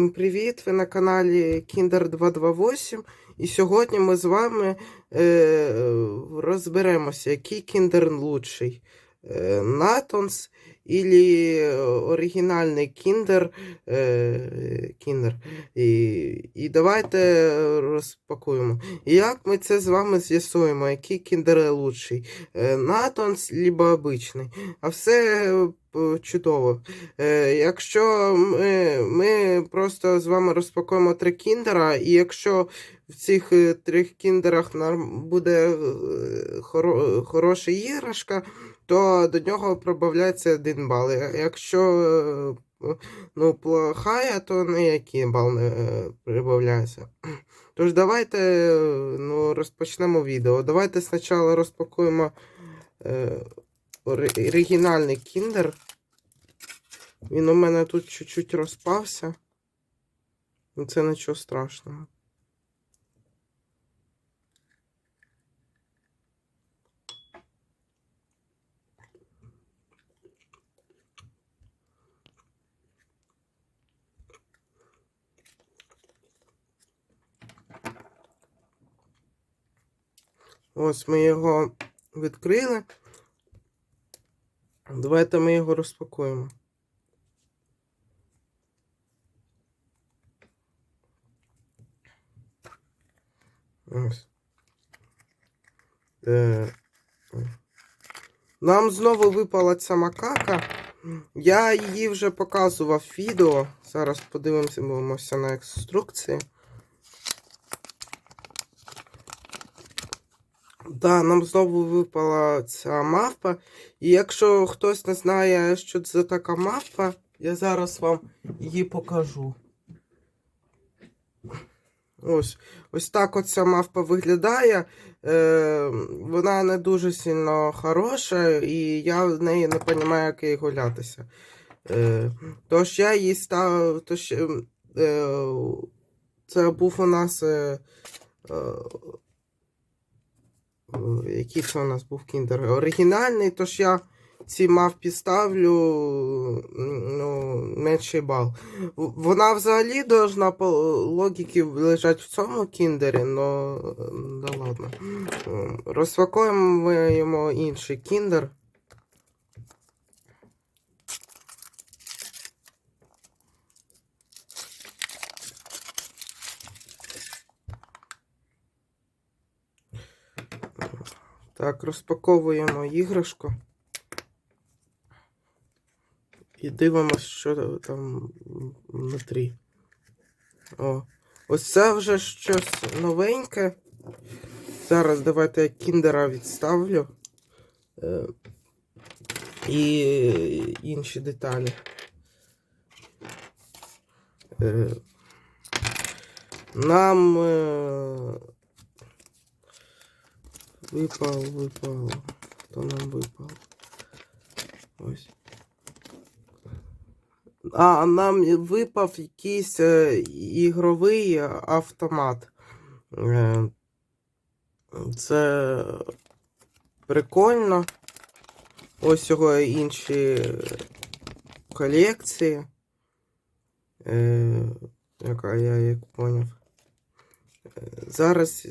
Всім привіт! Ви на каналі Kinder 228 і сьогодні ми з вами е, розберемося, який кіндер лучший. Е, Натонс или оригінальний кіндер. Е, кіндер. І, і давайте розпакуємо. Як ми це з вами з'ясуємо, який кіндер лучший? Е, Натонс либо обичний. А все е, чудово. Е, якщо ми, ми просто з вами розпакуємо три кіндера, і якщо в цих е, трьох кіндерах буде е, хоро, хороша іграшка, то до нього прибавляється один бал. Якщо е, ну, плохая, то ніякий бал не прибавляється. Тож давайте ну, розпочнемо відео. Давайте спочатку розпакуємо е, оригінальний кіндер. Він у мене тут чуть-чуть розпався. Це нічого страшного. Ось ми його відкрили. Давайте ми його розпакуємо. Ось. Е, Нам знову випала ця макака. Я її вже показував відео. Зараз подивимося на інструкції. Да, нам знову випала ця мавпа. І якщо хтось не знає, що це така мавпа, я зараз вам її покажу. Ось, ось так оця мавпа виглядає. Е, вона не дуже сильно хороша, і я в неї не розумію, як їй гулятися. Е, тож я її став. Тож, е, це був у нас. Е, Е, Який це у нас був кіндер? Оригінальний, тож я ці мавпі ставлю ну, менший бал. Вона взагалі должна по логіки лежати в цьому кіндері, але да ладно. Розпакуємо інший кіндер. Так, розпаковуємо іграшку. І дивимося, що там внутрі. О, ось це вже щось новеньке. Зараз давайте я кіндера відставлю. Е, і інші деталі. Е, нам е, випав, випав. Хто нам випав? Ось. А, нам випав якийсь е, ігровий автомат. Е, це прикольно. Ось його інші колекції. Е, яка я як поняв. Зараз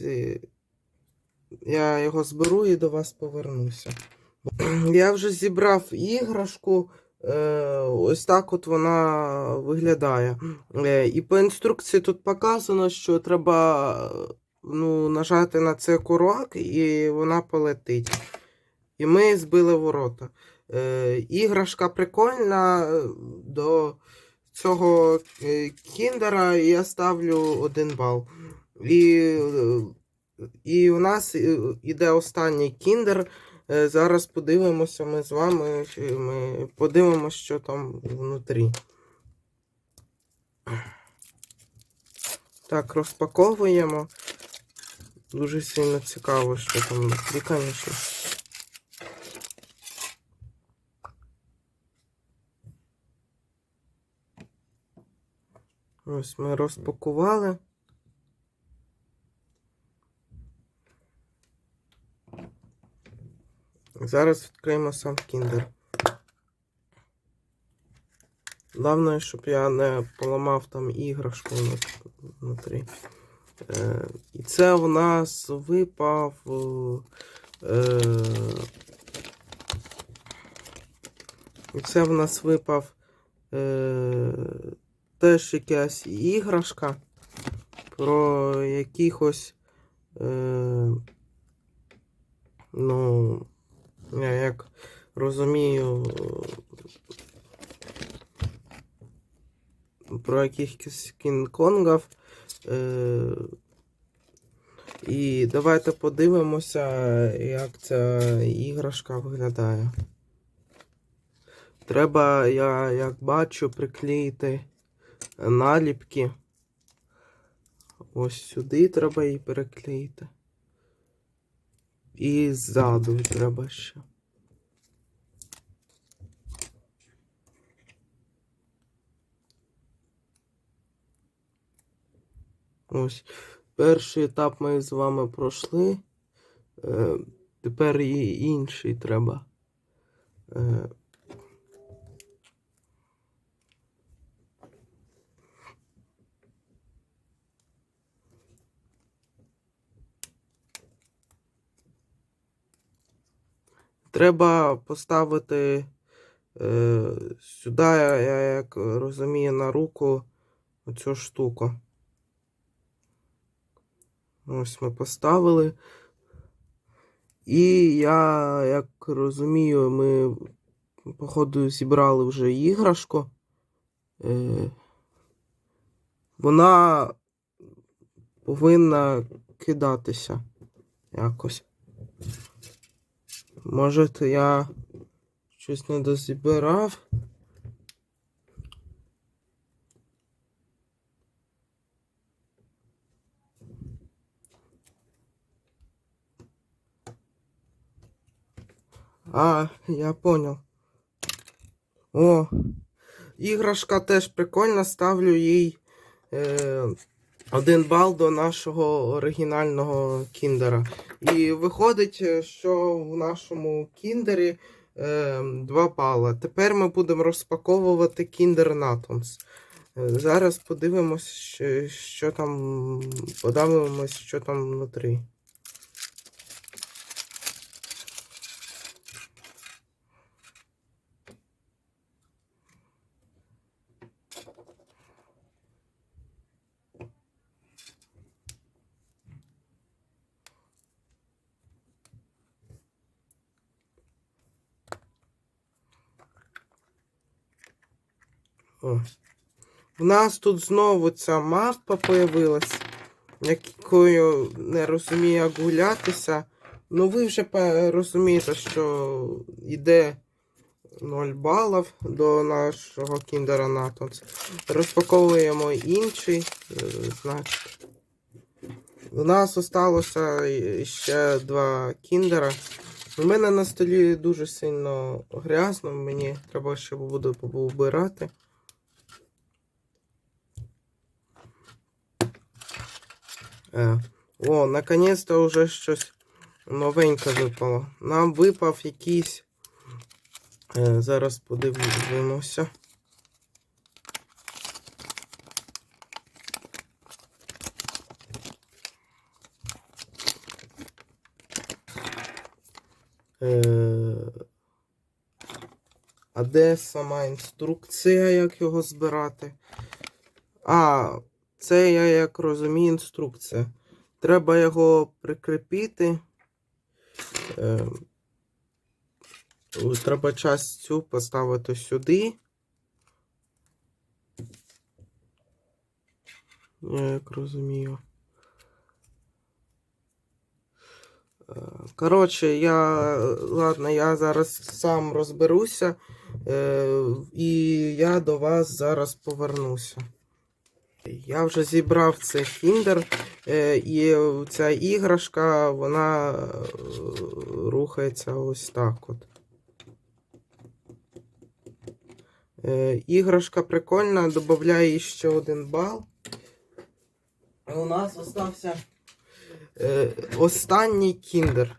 я його зберу і до вас повернуся. Я вже зібрав іграшку. Е, ось так от вона виглядає. Е, і по інструкції тут показано, що треба ну, нажати на цей курок, і вона полетить. І ми збили ворота. Е, іграшка прикольна. До цього кіндера я ставлю один бал. І, і у нас е, іде останній кіндер. Е, Зараз подивимося ми з вами. Ми подивимося, що там внутрі. Так, розпаковуємо. Дуже сильно цікаво, що там внутрі, звісно. Ось ми розпакували. Зараз відкриємо сам кіндер. Главное, щоб я не поламав там іграшку внутрі. Е, і це в нас випав. Е, і це в нас випав е, теж якась іграшка про якихось. Е, ну, я як розумію, про якихось кінг-конгів. Е, і давайте подивимося, як ця іграшка виглядає. Треба, я як бачу, приклеїти наліпки. Ось сюди треба її переклеїти. І ззаду треба ще. Ось. Перший етап ми з вами пройшли. Е, тепер і інший треба. Треба поставити е, сюди, я як розумію, на руку оцю штуку. Ось ми поставили. І я, як розумію, ми, походу, зібрали вже іграшку. Е, вона повинна кидатися якось. Може, я щось не дозібирав. А, я понял. О, іграшка теж прикольна, ставлю їй е, один бал до нашого оригінального кіндера. І виходить, е, що в нашому кіндері е, два бала. Тепер ми будемо розпаковувати кіндер Натонс. Е, Зараз подивимось, що, що там. Подивимось, що там внутрі. О. У нас тут знову ця мапа появилась, якою не розумію, як гулятися. Ну, ви вже розумієте, що йде 0 балів до нашого кіндера Натонс. Розпаковуємо інший, е, значить. У нас осталося ще два кіндера. У мене на столі дуже сильно грязно, мені треба ще буде побирати. О, наконец-то вже щось новеньке випало. Нам випав якийсь. Е, зараз подивимося. Е, а де сама інструкція, як його збирати? А, це я як розумію інструкція. Треба його прикріпити. Е, треба часть цю поставити сюди. Я як розумію. Коротше, я. Ладно, я зараз сам розберуся. Е, і я до вас зараз повернуся. Я вже зібрав цей фіндер, е, і ця іграшка, вона е, рухається ось так от. Е, Іграшка прикольна, додаю ще один бал. У нас остався останній кіндер.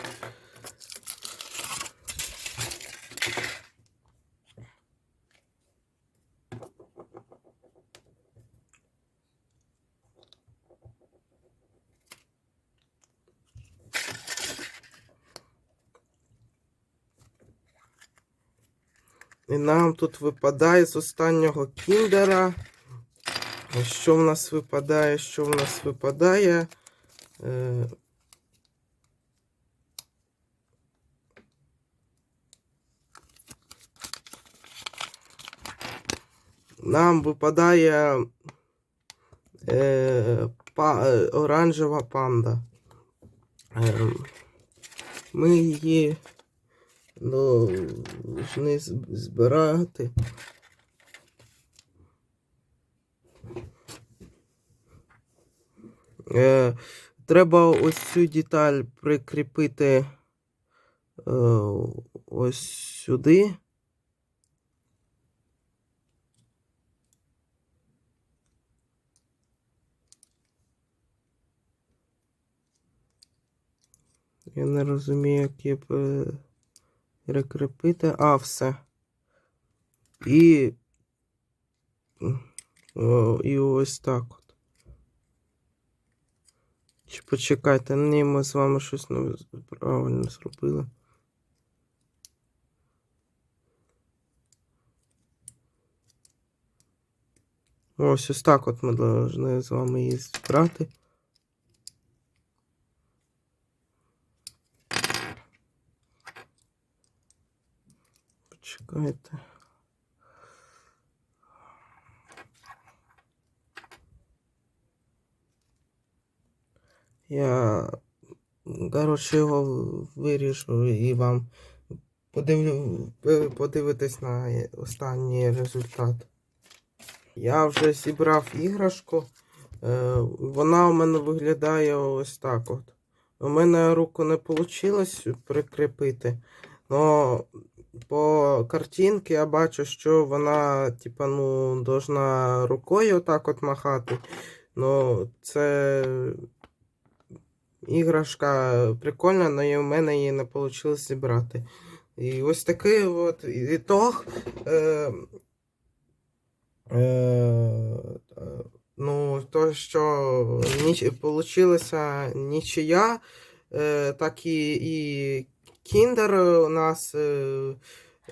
І нам тут випадає з останнього кіндера. Що в нас випадає? Що в нас випадає? Е, Нам випадає е, па, е, оранжева панда. Е, ми її ну, не збирати. Е, треба ось цю деталь прикріпити е, ось сюди. Я не розумію, як її пе- перекріпити. А, все. І. О, і ось так от. Чи почекайте, ні, ми з вами щось не правильно зробили. Ось ось так от ми повинні з вами її збирати. Почекайте. Я, коротше, його вирішу і вам подивлю, ви подивитесь на останній результат. Я вже зібрав іграшку. Е, Вона у мене виглядає ось так от. У мене руку не вийшло прикріпити. Но по картинці я бачу, що вона, типа, ну, должна рукою отак от махати. Ну, це іграшка прикольна, але в мене її не вийшло зібрати. І ось такий от ітог. Е, е, ну, то, що ніч, нічия, е, так і, і Кіндер у нас е,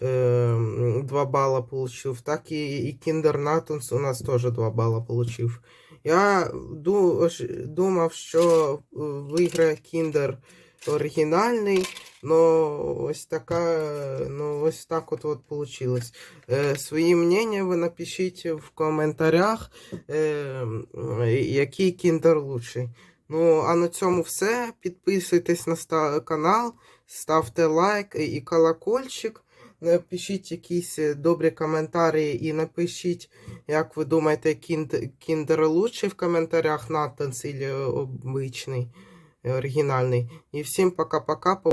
е, 2 бала получив, так і, і Кіндер Натонс у нас теж 2 бала получив. Я ду, думав, що е, виграє Кіндер оригінальний, но ось така, ну ось так от, от получилось. Е, свої мнення ви напишіть в коментарях, е, який кіндер лучший. Ну, а на цьому все. Підписуйтесь на канал, ставте лайк і колокольчик. Напишіть якісь е, добрі коментарі і напишіть, як ви думаєте, кінд- кіндер лучший в коментарях Натанс или обичний, е, оригінальний. І всім пока-пока. По...